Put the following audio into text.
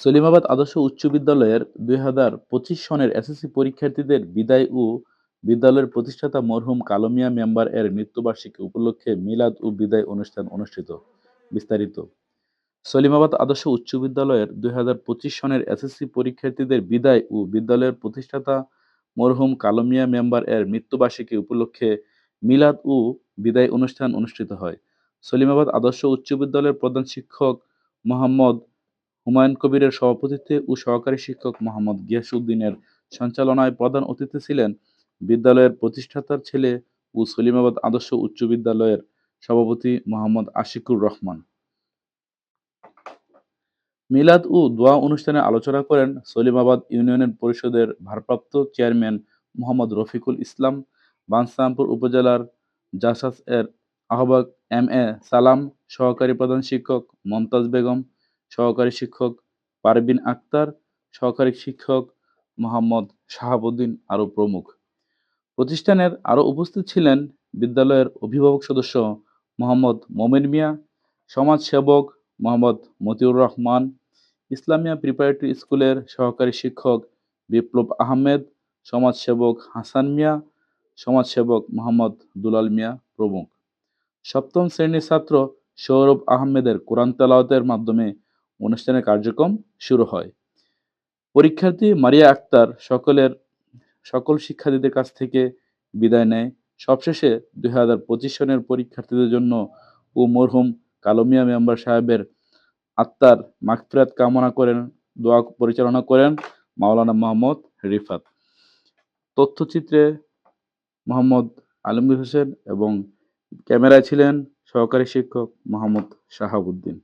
সলিমাবাদ আদর্শ উচ্চ বিদ্যালয়ের দুই হাজার পঁচিশ সনের এসএসসি পরীক্ষার্থীদের বিদায় ও বিদ্যালয়ের প্রতিষ্ঠাতা মরহুম কালমিয়া মেম্বার এর মৃত্যুবার্ষিকী উপলক্ষে মিলাদ ও বিদায় অনুষ্ঠান অনুষ্ঠিত। বিস্তারিত। সলিমাবাদ আদর্শ উচ্চ বিদ্যালয়ের দুই হাজার পঁচিশ সনের এসএসসি পরীক্ষার্থীদের বিদায় ও বিদ্যালয়ের প্রতিষ্ঠাতা মরহুম কালমিয়া মেম্বার এর মৃত্যুবার্ষিকী উপলক্ষে মিলাদ ও বিদায় অনুষ্ঠান অনুষ্ঠিত হয়। সলিমাবাদ আদর্শ উচ্চ বিদ্যালয়ের প্রধান শিক্ষক মোহাম্মদ হুমায়ুন কবিরের সভাপতিত্বে ও সহকারী শিক্ষক মোহাম্মদ গিয়াসউদ্দিনের সঞ্চালনায় প্রধান অতিথি ছিলেন বিদ্যালয়ের প্রতিষ্ঠাতার ছেলে ও সলিমাবাদ আদর্শ উচ্চ বিদ্যালয়ের সভাপতি মোহাম্মদ আশিকুর রহমান। মিলাদ ও দোয়া অনুষ্ঠানে আলোচনা করেন সলিমাবাদ ইউনিয়ন পরিষদের ভারপ্রাপ্ত চেয়ারম্যান মোহাম্মদ রফিকুল ইসলাম, বানসামপুর উপজেলার জাসাস এর আহ্বায়ক এম এ সালাম, সহকারী প্রধান শিক্ষক মমতাজ বেগম সহকারী শিক্ষক পারবিন আক্তার, সহকারী শিক্ষক মোহাম্মদ শাহাবুদ্দিন আরও প্রমুখ। প্রতিষ্ঠানের আরও উপস্থিত ছিলেন বিদ্যালয়ের অভিভাবক সদস্য মোহাম্মদ মোমেন মিয়া, সমাজসেবক মোহাম্মদ মতিউর রহমান, ইসলামিয়া প্রিপারেটরি স্কুলের সহকারী শিক্ষক বিপ্লব আহমেদ, সমাজসেবক হাসান মিয়া, সমাজসেবক মোহাম্মদ দুলাল মিয়া প্রমুখ। সপ্তম শ্রেণির ছাত্র সৌরভ আহমেদের কোরআন তেলাওয়াতের মাধ্যমে অনুষ্ঠানের কার্যক্রম শুরু হয়। পরীক্ষার্থী মারিয়া আক্তার সকলের, সকল শিক্ষার্থীদের কাছ থেকে বিদায় নেয়। সবশেষে দুই হাজার পঁচিশ সনের পরীক্ষার্থীদের জন্য ও মরহুম কালমিয়া মেম্বার সাহেবের আত্মার মাগফিরাত কামনা করেন, দোয়া পরিচালনা করেন মাওলানা মোহাম্মদ রিফাত। তথ্যচিত্রে মোহাম্মদ আলমগীর হোসেন এবং ক্যামেরায় ছিলেন সহকারী শিক্ষক মোহাম্মদ শাহাবুদ্দিন।